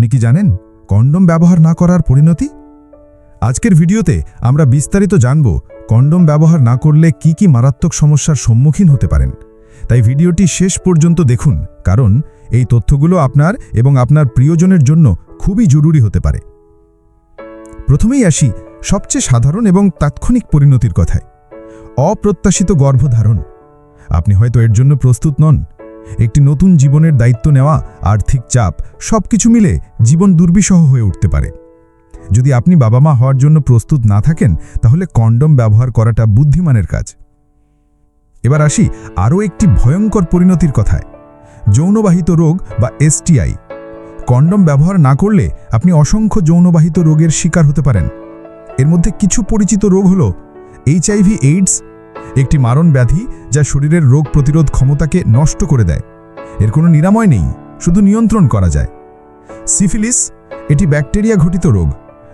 আপনি কি জানেন কন্ডম ব্যবহার না করার পরিণতি? আজকের ভিডিওতে আমরা বিস্তারিত জানব কন্ডম ব্যবহার না করলে কি কি মারাত্মক সমস্যার সম্মুখীন হতে পারেন। তাই ভিডিওটি শেষ পর্যন্ত দেখুন, কারণ এই তথ্যগুলো আপনার এবং আপনার প্রিয়জনের জন্য খুবই জরুরি হতে পারে। প্রথমেই আসি সবচেয়ে সাধারণ এবং তাৎক্ষণিক পরিণতির কথায়। অপ্রত্যাশিত গর্ভধারণ। আপনি হয়তো এর জন্য প্রস্তুত নন একটি নতুন জীবনের দায়িত্ব নেওয়া, আর্থিক চাপ, সবকিছু মিলে জীবন দুর্বিষহ হয়ে উঠতে পারে। যদি আপনি বাবা মা হওয়ার জন্য প্রস্তুত না থাকেন, তাহলে কন্ডম ব্যবহার করাটা বুদ্ধিমানের কাজ। এবার আসি আরও একটি ভয়ঙ্কর পরিণতির কথায়। যৌনবাহিত রোগ বা এসটিআই কন্ডম ব্যবহার না করলে আপনি অসংখ্য যৌনবাহিত রোগের শিকার হতে পারেন। এর মধ্যে কিছু পরিচিত রোগ হল এইচআইভি এইডস একটি মারণ ব্যাধি যা শরীরের রোগ প্রতিরোধ ক্ষমতাকে নষ্ট করে দেয়। এর কোনো নিরাময় নেই, শুধু নিয়ন্ত্রণ করা যায়। সিফিলিস, এটি ব্যাকটেরিয়া ঘটিত রোগ,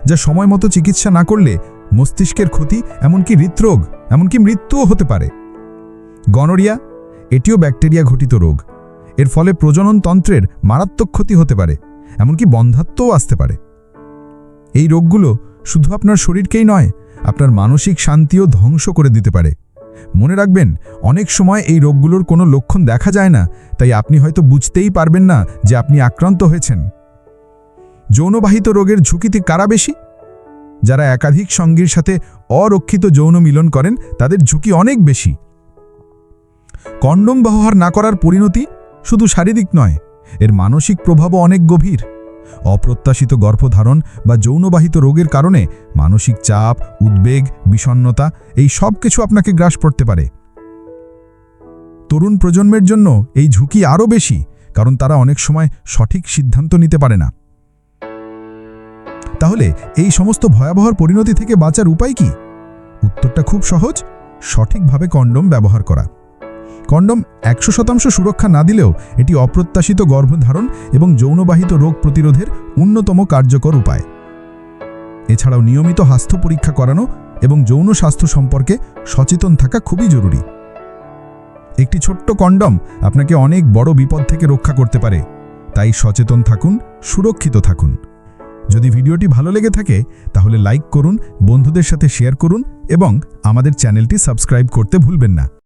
যা সময় মতো চিকিৎসা না করলে মস্তিষ্কের ক্ষতি, এমনকি হৃদরোগ, এমনকি মৃত্যুও হতে পারে। গনোরিয়া, এটিও ব্যাকটেরিয়া ঘটিত রোগ। এর ফলে প্রজনন তন্ত্রের মারাত্মক ক্ষতি হতে পারে, এমনকি বন্ধাত্মও আসতে পারে। এই রোগগুলো শুধু আপনার শরীরকেই নয়, আপনার মানসিক শান্তিও ধ্বংস করে দিতে পারে। মনে রাখবেন, অনেক সময় এই রোগগুলোর কোনো লক্ষণ দেখা যায় না, তাই আপনি হয়তো বুঝতেই পারবেন না যে আপনি আক্রান্ত হয়েছেন। যৌনবাহিত রোগের ঝুঁকিতে কারা বেশি? যারা একাধিক সঙ্গীর সাথে অরক্ষিত যৌন মিলন করেন, তাদের ঝুঁকি অনেক বেশি। কন্ডম ব্যবহার না করার পরিণতি শুধু শারীরিক নয়, এর মানসিক প্রভাবও অনেক গভীর। অপ্রত্যাশিত গর্ভধারণ বা যৌনবাহিত রোগের কারণে মানসিক চাপ, উদ্বেগ, বিষণ্ণতা, এই সব কিছু আপনাকে গ্রাস করতে পারে। তরুণ প্রজন্মের জন্য এই ঝুঁকি আরও বেশি, কারণ তারা অনেক সময় সঠিক সিদ্ধান্ত নিতে পারে না। তাহলে এই সমস্ত ভয়াবহর পরিণতি থেকে বাঁচার উপায় কি? উত্তরটা খুব সহজ, সঠিকভাবে কন্ডম ব্যবহার করা। কন্ডম একশো শতাংশ সুরক্ষা না দিলেও এটি অপ্রত্যাশিত গর্ভধারণ এবং যৌনবাহিত রোগ প্রতিরোধের অন্যতম কার্যকর উপায়। এছাড়াও নিয়মিত স্বাস্থ্য পরীক্ষা করানো এবং যৌন স্বাস্থ্য সম্পর্কে সচেতন থাকা খুবই জরুরি। একটি ছোট্ট কন্ডম আপনাকে অনেক বড় বিপদ থেকে রক্ষা করতে পারে, তাই সচেতন থাকুন, সুরক্ষিত থাকুন। যদি ভিডিওটি ভালো লেগে থাকে, তাহলে লাইক করুন, বন্ধুদের সাথে শেয়ার করুন এবং আমাদের চ্যানেলটি সাবস্ক্রাইব করতে ভুলবেন না।